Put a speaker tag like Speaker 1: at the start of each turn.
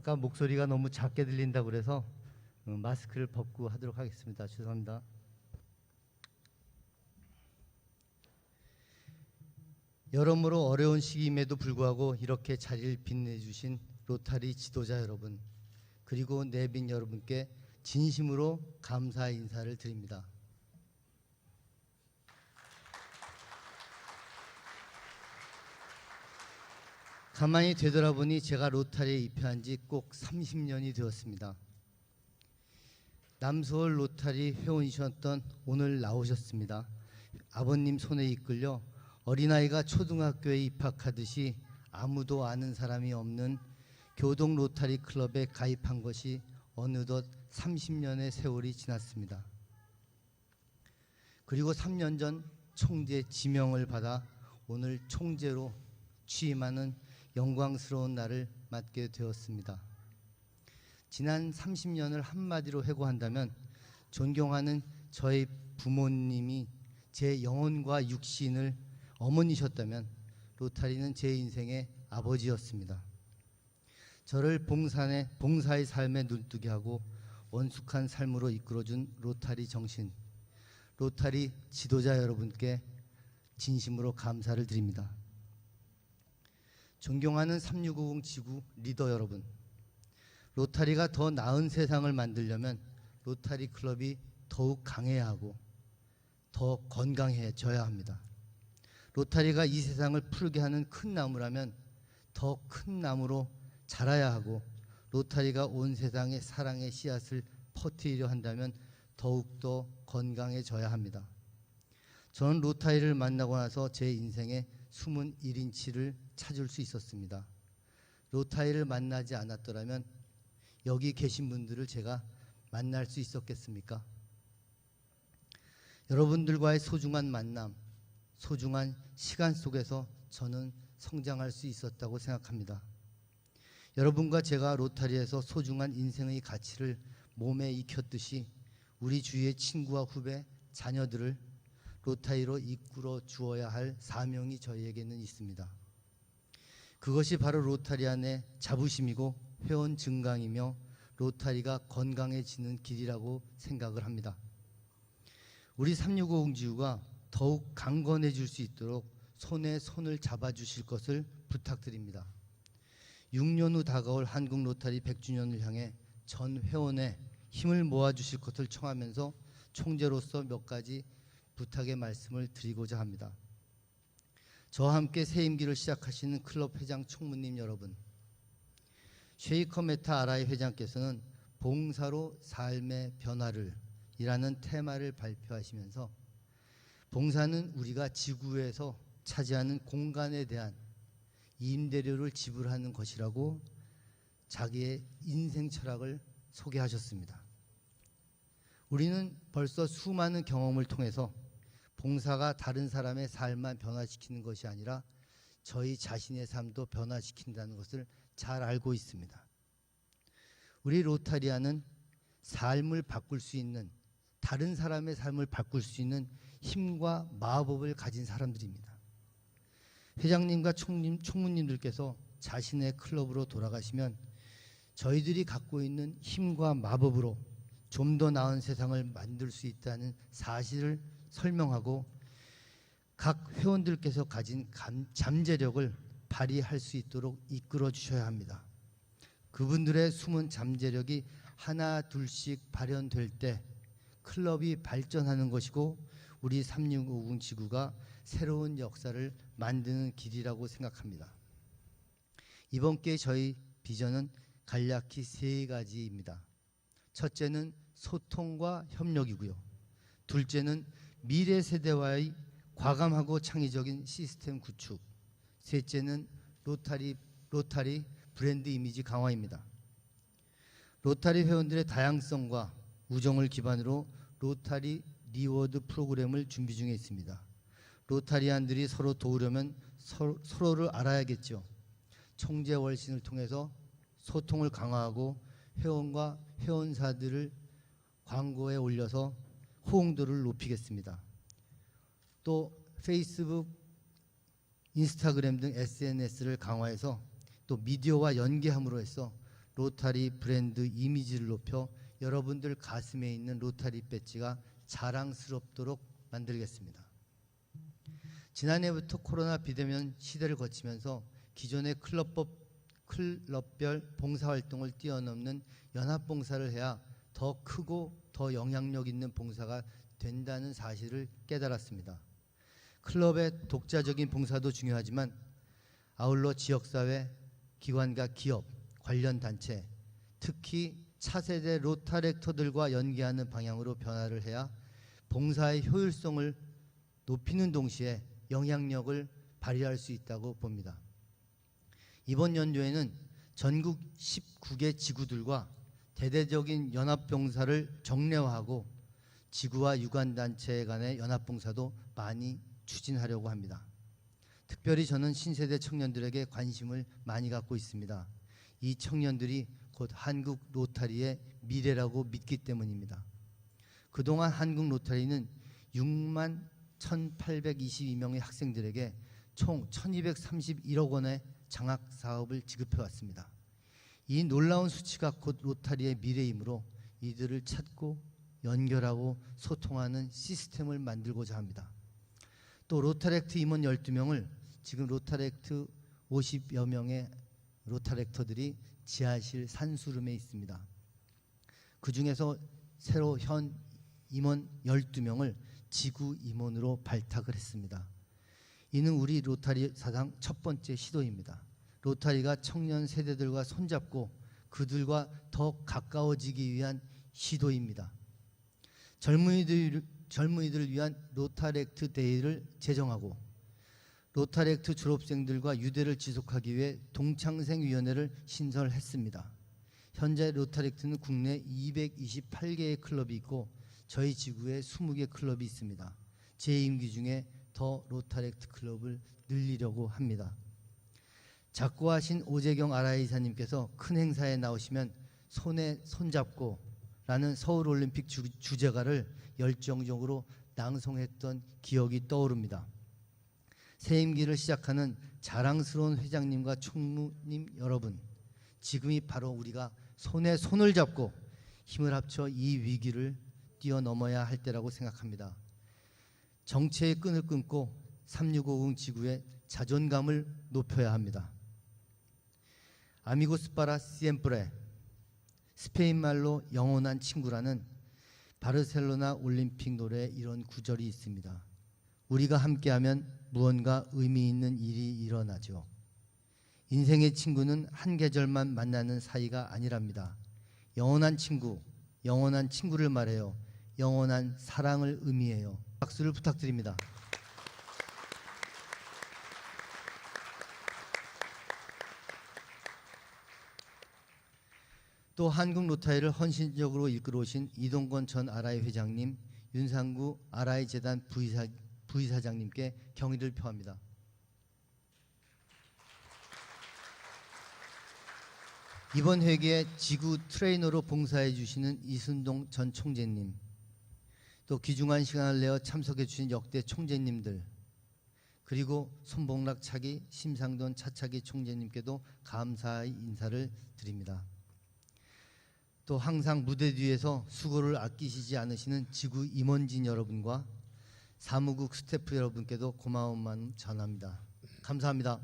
Speaker 1: 아까 목소리가 너무 작게 들린다고 그래서 어, 마스크를 벗고 하도록 하겠습니다. 죄송합니다. 여러모로 어려운 시기임에도 불구하고 이렇게 자리를 빛내주신 로타리 지도자 여러분 그리고 내빈 여러분께 진심으로 감사 인사를 드립니다. 가만히 되돌아보니 제가 로타리에 입회한 지 꼭 30년이 되었습니다. 남서울 로타리 회원이셨던 오늘 나오셨습니다. 아버님 손에 이끌려 어린아이가 초등학교에 입학하듯이 아무도 아는 사람이 없는 교동 로타리 클럽에 가입한 것이 어느덧 30년의 세월이 지났습니다. 그리고 3년 전 총재 지명을 받아 오늘 총재로 취임하는 영광스러운 날을 맞게 되었습니다. 지난 30년을 한마디로 회고한다면 존경하는 저희 부모님이 제 영혼과 육신을 어머니셨다면 로타리는 제 인생의 아버지였습니다. 저를 봉산의 봉사의 삶에 눈뜨게 하고 원숙한 삶으로 이끌어준 로타리 정신, 로타리 지도자 여러분께 진심으로 감사를 드립니다. 존경하는 3650 지구 리더 여러분, 로타리가 더 나은 세상을 만들려면 로타리 클럽이 더욱 강해야 하고 더 건강해져야 합니다. 로타리가 이 세상을 푸르게 하는 큰 나무라면 더 큰 나무로 자라야 하고 로타리가 온 세상에 사랑의 씨앗을 퍼뜨리려 한다면 더욱더 건강해져야 합니다. 저는 로타리를 만나고 나서 제 인생의 숨은 1인치를 찾을 수 있었습니다. 로타리를 만나지 않았더라면 여기 계신 분들을 제가 만날 수 있었겠습니까? 여러분들과의 소중한 만남, 소중한 시간 속에서 저는 성장할 수 있었다고 생각합니다. 여러분과 제가 로타리에서 소중한 인생의 가치를 몸에 익혔듯이 우리 주위의 친구와 후배, 자녀들을 로타리로 이끌어 주어야 할 사명이 저희에게는 있습니다. 그것이 바로 로타리 안의 자부심이고 회원 증강이며 로타리가 건강해지는 길이라고 생각을 합니다. 우리 365 지구가 더욱 강건해질 수 있도록 손에 손을 잡아주실 것을 부탁드립니다. 6년 후 다가올 한국 로타리 100주년을 향해 전 회원의 힘을 모아주실 것을 청하면서 총재로서 몇 가지 부탁의 말씀을 드리고자 합니다. 저와 함께 새 임기를 시작하시는 클럽 회장 총무님 여러분, 쉐이커 메타 아라이 회장께서는 봉사로 삶의 변화를 이라는 테마를 발표하시면서 봉사는 우리가 지구에서 차지하는 공간에 대한 임대료를 지불하는 것이라고 자기의 인생 철학을 소개하셨습니다. 우리는 벌써 수많은 경험을 통해서 봉사가 다른 사람의 삶만 변화시키는 것이 아니라 저희 자신의 삶도 변화시킨다는 것을 잘 알고 있습니다. 우리 로타리아는 삶을 바꿀 수 있는 다른 사람의 삶을 바꿀 수 있는 힘과 마법을 가진 사람들입니다. 회장님과 총님, 총무님들께서 자신의 클럽으로 돌아가시면 저희들이 갖고 있는 힘과 마법으로 좀 더 나은 세상을 만들 수 있다는 사실을 설명하고 각 회원들께서 가진 감, 잠재력을 발휘할 수 있도록 이끌어 주셔야 합니다. 그분들의 숨은 잠재력이 하나 둘씩 발현될 때 클럽이 발전하는 것이고 우리 3650 지구가 새로운 역사를 만드는 길이라고 생각합니다. 이번 기회 저희 비전은 간략히 세 가지입니다. 첫째는 소통과 협력이고요. 둘째는 미래 세대와의 과감하고 창의적인 시스템 구축. 셋째는 로타리 로타리 브랜드 이미지 강화입니다. 로타리 회원들의 다양성과 우정을 기반으로 로타리 리워드 프로그램을 준비 중에 있습니다. 로타리안들이 서로 도우려면 서로, 서로를 알아야겠죠. 총재 월신을 통해서 소통을 강화하고 회원과 회원사들을 광고에 올려서 호응도를 높이겠습니다. 또 페이스북, 인스타그램 등 SNS를 강화해서 또 미디어와 연계함으로 해서 로타리 브랜드 이미지를 높여 여러분들 가슴에 있는 로타리 배지가 자랑스럽도록 만들겠습니다. 지난해부터 코로나 비대면 시대를 거치면서 기존의 클럽법 클럽별 봉사활동을 뛰어넘는 연합봉사를 해야 더 크고 더 영향력 있는 봉사가 된다는 사실을 깨달았습니다. 클럽의 독자적인 봉사도 중요하지만 아울러 지역사회, 기관과 기업, 관련 단체, 특히 차세대 로타렉터들과 연계하는 방향으로 변화를 해야 봉사의 효율성을 높이는 동시에 영향력을 발휘할 수 있다고 봅니다. 이번 연도에는 전국 19개 지구들과 대대적인 연합봉사를 정례화하고 지구와 유관단체 간의 연합봉사도 많이 추진하려고 합니다. 특별히 저는 신세대 청년들에게 관심을 많이 갖고 있습니다. 이 청년들이 곧 한국 로타리의 미래라고 믿기 때문입니다. 그동안 한국 로타리는 6만 1,822명의 학생들에게 총 1,231억 원의 장학 사업을 지급해 왔습니다. 이 놀라운 수치가 곧 로타리의 미래이므로 이들을 찾고 연결하고 소통하는 시스템을 만들고자 합니다. 또 로타렉트 임원 12명을 지금 로타렉트 50여 명의 로타렉터들이 지하실 산수룸에 있습니다. 그 중에서 새로 현 임원 12명을 지구 임원으로 발탁을 했습니다. 이는 우리 로타리 사상 첫 번째 시도입니다. 로타리가 청년 세대들과 손잡고 그들과 더 가까워지기 위한 시도입니다. 젊은이들 젊은이들을 위한 로타렉트 데이를 제정하고 로타렉트 졸업생들과 유대를 지속하기 위해 동창생 위원회를 신설했습니다. 현재 로타렉트는 국내 228개의 클럽이 있고 저희 지구에 20개 클럽이 있습니다. 제 임기 중에 더 로타렉트 클럽을 늘리려고 합니다. 작고하신 오재경 아라이사님께서 큰 행사에 나오시면 손에 손잡고 라는 서울올림픽 주, 주제가를 열정적으로 낭송했던 기억이 떠오릅니다. 새 임기를 시작하는 자랑스러운 회장님과 총무님 여러분, 지금이 바로 우리가 손에 손을 잡고 힘을 합쳐 이 위기를 뛰어넘어야 할 때라고 생각합니다. 정체의 끈을 끊고 3650 지구의 자존감을 높여야 합니다. 아미고스 파라 시엠프레 스페인 말로 영원한 친구라는 바르셀로나 올림픽 노래에 이런 구절이 있습니다. 우리가 함께하면 무언가 의미 있는 일이 일어나죠. 인생의 친구는 한 계절만 만나는 사이가 아니랍니다. 영원한 친구, 영원한 친구를 말해요. 영원한 사랑을 의미해요. 박수를 부탁드립니다. 또 한국 로타이를 헌신적으로 이끌어오신 이동건 전 아라이 회장님, 윤상구 아라이 재단 부이사, 부이사장님께 경의를 표합니다. 이번 회기에 지구 트레이너로 봉사해 주시는 이순동 전 총재님, 또 귀중한 시간을 내어 참석해 주신 역대 총재님들, 그리고 손봉락 차기 심상돈 차차기 총재님께도 감사의 인사를 드립니다. 또 항상 무대 뒤에서 수고를 아끼시지 않으시는 지구 임원진 여러분과 사무국 스태프 여러분께도 고마운 마음 전합니다. 감사합니다.